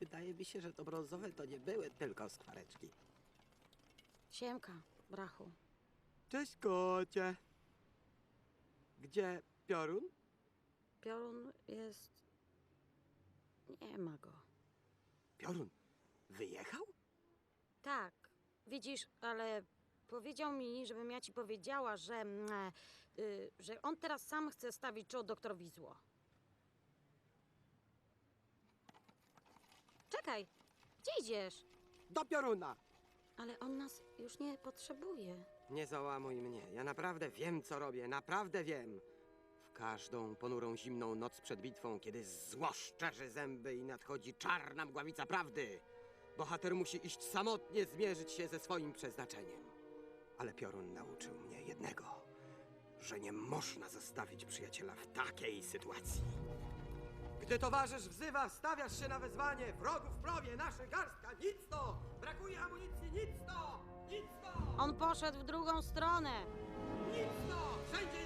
wydaje mi się, że to brązowe to nie były tylko skwareczki. Siemka, brachu. Cześć kocie. Gdzie piorun? Piorun jest... Nie ma go. Piorun wyjechał? Tak, widzisz, ale powiedział mi, żebym ja ci powiedziała, że, mm, e, y, że on teraz sam chce stawić czoło doktorowi zło. Czekaj, gdzie idziesz? Do pioruna! Ale on nas już nie potrzebuje. Nie załamuj mnie. Ja naprawdę wiem, co robię. Naprawdę wiem. W każdą ponurą zimną noc przed bitwą, kiedy zło szczerzy zęby i nadchodzi czarna mgławica prawdy, bohater musi iść samotnie zmierzyć się ze swoim przeznaczeniem. Ale piorun nauczył mnie jednego, że nie można zostawić przyjaciela w takiej sytuacji. Gdy towarzysz wzywa, stawiasz się na wezwanie. Wrogów w prowie, naszych garstka, nic to! Brakuje amunicji, nic to! Nic to! On poszedł w drugą stronę. Nic to! Wszędzie